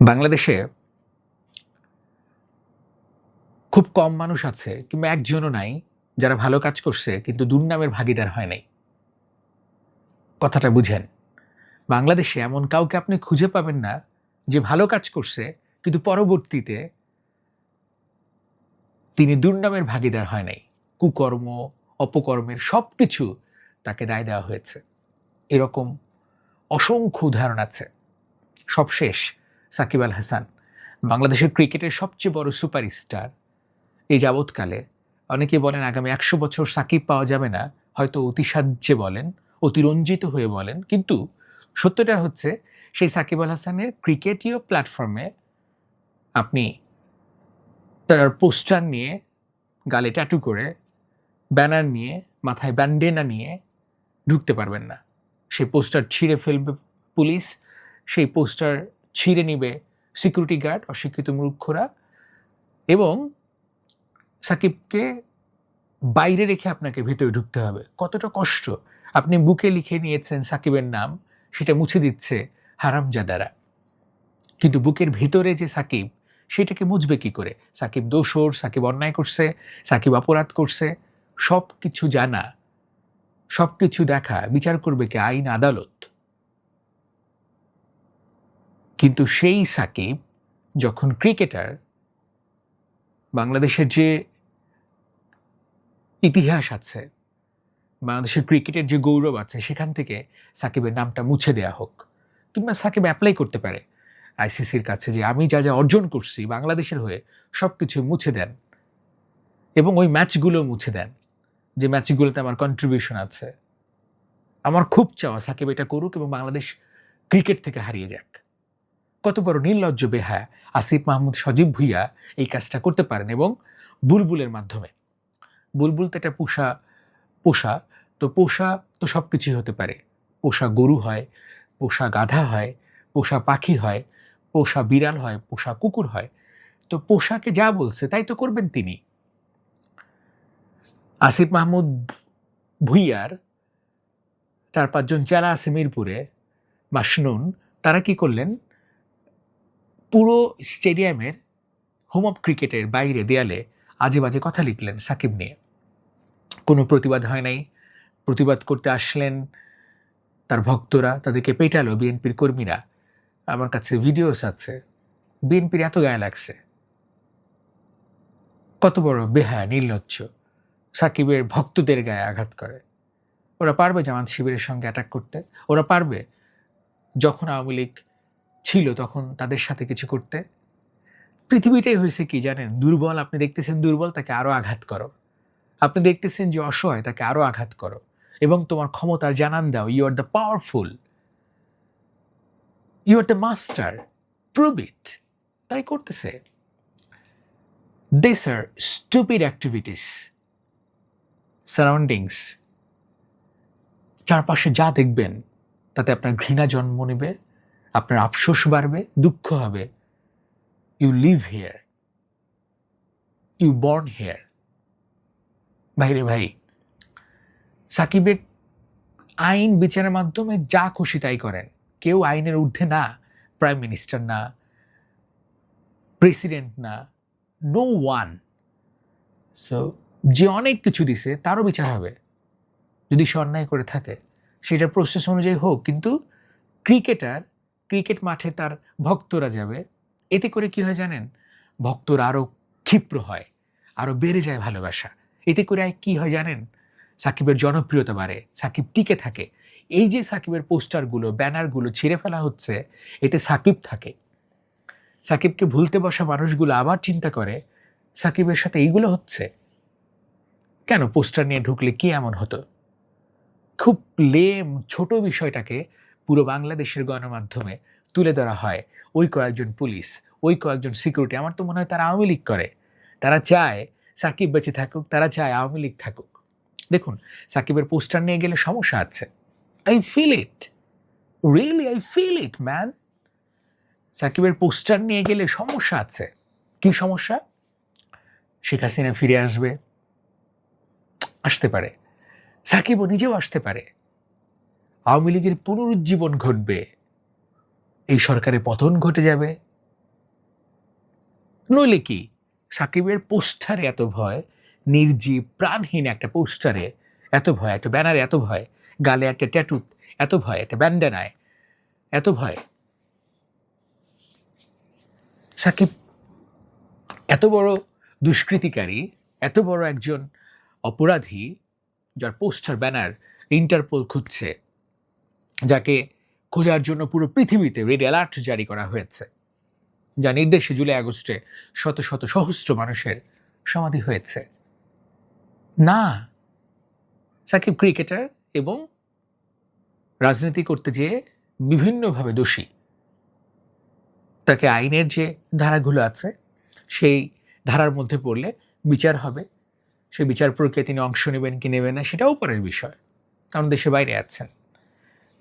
বাংলাদেশে খুব কম মানুষ আছে, কিংবা একজনও নাই, যারা ভালো কাজ করছে, কিন্তু দুর্নামের ভাগিদার হয় নাই। কথাটা বুঝেন। বাংলাদেশে এমন কাউকে আপনি খুঁজে পাবেন না, যে ভালো কাজ করছে, কিন্তু পরবর্তীতে তিনি দুর্নামের ভাগিদার হয় নাই। কুকর্ম, অপকর্মের সব কিছু তাকে দায় দেওয়া হয়েছে। এরকম অসংখ্য উদাহরণ আছে। সবশেষ সাকিব আল হাসান, বাংলাদেশের ক্রিকেটের সবচেয়ে বড় সুপারস্টার। এই যাবৎকালে অনেকে বলেন, আগামী একশো বছর সাকিব পাওয়া যাবে না, হয়তো অতিসাহ্যে বলেন, অতিরঞ্জিত হয়ে বলেন, কিন্তু সত্যটা হচ্ছে, সেই সাকিব আল হাসানের ক্রিকেটীয় প্ল্যাটফর্মে আপনি তার পোস্টার নিয়ে, গালে ট্যাটু করে, ব্যানার নিয়ে, মাথায় ব্যান্ডেনা নিয়ে ঢুকতে পারবেন না। সেই পোস্টার ছিঁড়ে ফেলবে পুলিশ, সেই পোস্টার ছিঁড়ে নিবে সিকিউরিটি গার্ড অশিক্ষিত মূর্খরা এবং সাকিবকে বাইরে রেখে আপনাকে ভেতরে ঢুকতে হবে। কতটা কষ্ট। আপনি বুকে লিখে নিয়েছেন সাকিবের নাম, সেটা মুছে দিচ্ছে হারামজাদারা। কিন্তু বুকের ভেতরে যে সাকিব, সেটাকে মুছবে কি করে? সাকিব দোষর, সাকিব অন্যায় করছে, সাকিব অপরাধ করছে সব কিছু জানা সব কিছু দেখা, বিচার করবে কি আইন আদালত? কিন্তু সেই সাকিব যখন ক্রিকেটার, বাংলাদেশের যে ইতিহাস আছে, বাংলাদেশের ক্রিকেটের যে গৌরব আছে, সেখান থেকে সাকিবের নামটা মুছে দেয়া হোক কিংবা সাকিব অ্যাপ্লাই করতে পারে আইসিসির কাছে যে আমি যা যা অর্জন করছি বাংলাদেশের হয়ে সব কিছু মুছে দেন এবং ওই ম্যাচগুলো মুছে দেন। যে ম্যাচগুলোতে আমার কন্ট্রিবিউশন আছে। আমার খুব চাওয়া সাকিব এটা করুক এবং বাংলাদেশ ক্রিকেট থেকে হারিয়ে যাক। কত বড় নির্লজ্জ বেহায়া। আসিফ মাহমুদ সজীব ভুইয়া এই কাজটা করতে পারেন এবং বুলবুলের মাধ্যমে। বুলবুল তো একটা পোষা পোষা, তো পোষা তো সব কিছুই হতে পারে। পোষা গরু হয়, পোষা গাধা হয়, পোষা পাখি হয়, পোষা বিড়াল হয়, পোষা কুকুর হয়। তো পোষাকে যা বলছে তাই তো করবেন তিনি। আসিফ মাহমুদ ভুইয়ার চার পাঁচজন চেলা আছে মিরপুরে, মাসনুন, তারা কি করলেন? পুরো স্টেডিয়ামের হোম অফ ক্রিকেটের বাইরে দেয়ালে আজে বাজে কথা লিখলেন সাকিব নিয়ে। কোনো প্রতিবাদ হয় নাই। প্রতিবাদ করতে আসলেন তার ভক্তরা, তাদেরকে পেটালো বিএনপির কর্মীরা। আমার কাছে ভিডিওস আছে। বিএনপির এত গায়ে লাগছে। কত বড় বেহায়া নির্লজ্জ সাকিবের ভক্তদের গায়ে আঘাত করে। ওরা পারবে জামাত শিবিরের সঙ্গে অ্যাটাক করতে। ওরা পারবে যখন আওয়ামী লীগ ছিল তখন তাদের সাথে কিছু করতে। পৃথিবীটাই হয়েছে কি জানেন? দুর্বল, আপনি দেখতেছেন দুর্বল, তাকে আরও আঘাত করো। আপনি দেখতেছেন যে অসহায়, তাকে আরও আঘাত করো। এবং তোমার ক্ষমতার জানান দাও you are the powerful you are the master prove it তাই করতেছে। This are stupid activities surroundings চারপাশে যা দেখবেন, তাতে আপনার ঘৃণা জন্ম নেবে। আপনার আফসোস বাড়বে, দুঃখ হবে। You live here you born here ভাইরে ভাই, সাকিবের আইন বিচারের মাধ্যমে যা খুশি তাই করেন। কেউ আইনের ঊর্ধ্বে না প্রাইম মিনিস্টার না প্রেসিডেন্ট না নো ওয়ান সো যে অনেক কিছু দিছে, তারও বিচার হবে। যদি সে অন্যায় করে থাকে সেটা প্রসেস অনুযায়ী হোক, কিন্তু ক্রিকেটার ক্রিকেট মাঠে তার ভক্তরা যাবে, এতে করে কি হয় জানেন? ভক্তরা আরও ক্ষিপ্র হয় আরও বেড়ে যায় ভালোবাসা। এতে করে কি হয় জানেন? সাকিবের জনপ্রিয়তা বাড়ে, সাকিব টিকে থাকে। এই যে সাকিবের পোস্টারগুলো, ব্যানারগুলো ছিঁড়ে ফেলা হচ্ছে, এতে সাকিব থাকে। সাকিবকে ভুলতে বসা মানুষগুলো আবার চিন্তা করে, সাকিবের সাথে এইগুলো হচ্ছে? কেন পোস্টার নিয়ে ঢুকলে কি এমন হতো? খুব লেম ছোট বিষয়টাকে পুরো বাংলাদেশের গণমাধ্যমে তুলে ধরা হয়। ওই কয়েকজন পুলিশ, ওই কয়েকজন সিকিউরিটি আমার তো মনে হয় তারা আওয়ামী লীগ করে। তারা চায় সাকিব বেঁচে থাকুক, তারা চায় আওয়ামী লীগ থাকুক। দেখুন, সাকিবের পোস্টার নিয়ে গেলে সমস্যা আছে। I feel it really I feel it man সাকিবের পোস্টার নিয়ে গেলে সমস্যা আছে। কি সমস্যা? শেখ হাসিনা ফিরে আসবে। আসতে পারে। সাকিবও নিজেও আসতে পারে। আওয়ামী লীগের পুনরুজ্জীবন ঘটবে। এই সরকারের পতন ঘটে যাবে। নইলে কি সাকিবের পোস্টারে এত ভয়, নির্জীব, প্রাণহীন একটা পোস্টারে এত ভয়, একটা ব্যানারে এত ভয়, গালে একটা ট্যাটু এত ভয়, একটা ব্যান্ডানায় এত ভয়। সাকিব এত বড় দুষ্কৃতিকারী, এত বড় একজন অপরাধী, যার পোস্টার, ব্যানার ইন্টারপোল খুঁজছে। যাকে খোঁজার জন্য পুরো পৃথিবীতে রেড অ্যালার্ট জারি করা হয়েছে, যা নির্দেশে জুলাই আগস্টে শত শত সহস্র মানুষের সমাধি হয়েছে। না, সাকিব ক্রিকেটার এবং রাজনীতি করতে যেয়ে বিভিন্নভাবে দোষী। তাকে আইনের যে ধারাগুলো আছে, সেই ধারার মধ্যে পড়লে বিচার হবে। সেই বিচার প্রক্রিয়ায় তিনি অংশ নেবেন কি নেবেন না, সেটাও পরের বিষয়। কারণ দেশের বাইরে আছেন।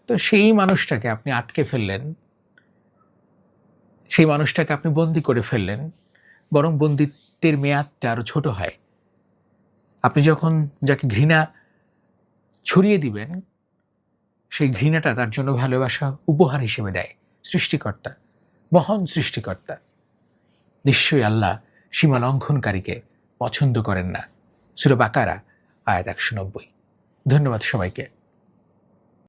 তো সেই মানুষটাকে আপনি আটকে ফেললেন। সেই মানুষটাকে আপনি বন্দি করে ফেললেন। বরং বন্দিত্বের মেয়াদটা আরও ছোট হয়। আপনি যখন যাকে ঘৃণা ছড়িয়ে দিবেন, সেই ঘৃণাটা তার জন্য ভালোবাসা উপহার হিসেবে দেয়, সৃষ্টিকর্তা, মহান সৃষ্টিকর্তা। নিশ্চয়ই আল্লাহ সীমা লঙ্ঘনকারীকে পছন্দ করেন না। সুরা বাকারা, আয়াত একশো নব্বই। ধন্যবাদ সবাইকে।